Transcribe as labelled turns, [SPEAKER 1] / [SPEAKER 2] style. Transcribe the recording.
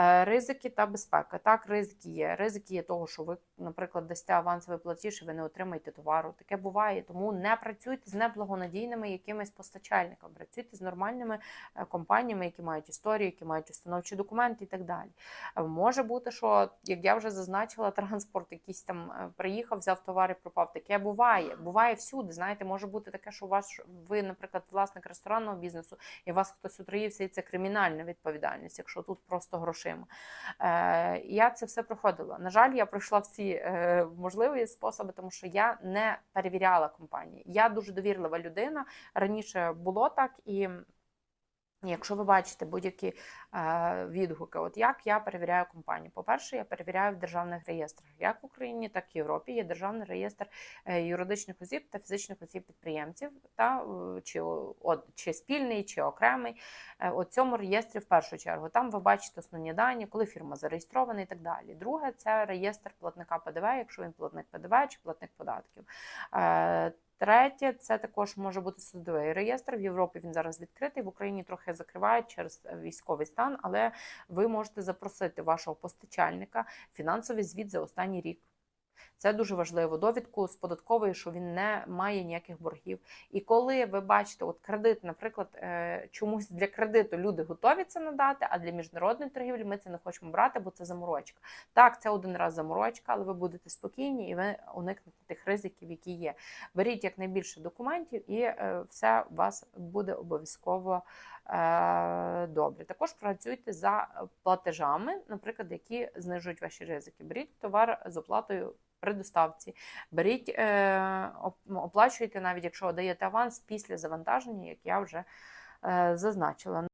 [SPEAKER 1] Е, Ризики та безпека. Так, ризики є. Ризики є того, що ви, наприклад, дасте авансовий платіж і ви не отримаєте товару. Таке буває. Тому не працюйте з неблагонадійними якимись постачальниками. Працюйте з нормальними е, компаніями, які мають історію, які мають установчі документи і так далі. Е, Може бути, що як я вже зазначила, транспорт якийсь там приїхав, взяв товар і пропав. Таке буває. Буває всюди. Знаєте, може бути таке, що у вас ви, наприклад, власник ресторанного бізнесу, і вас хтось отруївся, і це кримінальна відповідальність, якщо тут просто грошима. Е, я це все проходила. На жаль, я пройшла всі е, можливі способи, тому що я не перевіряла компанії. Я дуже довірлива людина. Раніше було так і. Якщо ви бачите будь-які е, відгуки, от як я перевіряю компанію. По-перше, я перевіряю в державних реєстрах, як в Україні, так і в Європі. Є державний реєстр е, юридичних осіб та фізичних осіб підприємців, та е, чи, от, чи спільний, чи окремий. У цьому реєстрі в першу чергу. Там ви бачите основні дані, коли фірма зареєстрована і так далі. Друге, це реєстр платника ПДВ, якщо він платник ПДВ чи платник податків. Третє, це також може бути судовий реєстр. В Європі він зараз відкритий, в Україні трохи закривають через військовий стан, але ви можете запросити вашого постачальника фінансовий звіт за останній рік. Це дуже важливо. Довідку з податкової, що він не має ніяких боргів. І коли ви бачите, от кредит, наприклад, е, чомусь для кредиту люди готові це надати, а для міжнародної торгівлі ми це не хочемо брати, бо це заморочка. Так, це один раз заморочка, але ви будете спокійні і ви уникнете тих ризиків, які є. Беріть якнайбільше документів, і е, все у вас буде обов'язково е, добре. Також працюйте за платежами, наприклад, які знижують ваші ризики. Беріть товар з оплатою при доставці. Беріть, е, оплачуйте, навіть якщо даєте аванс після завантаження, як я вже е, зазначила.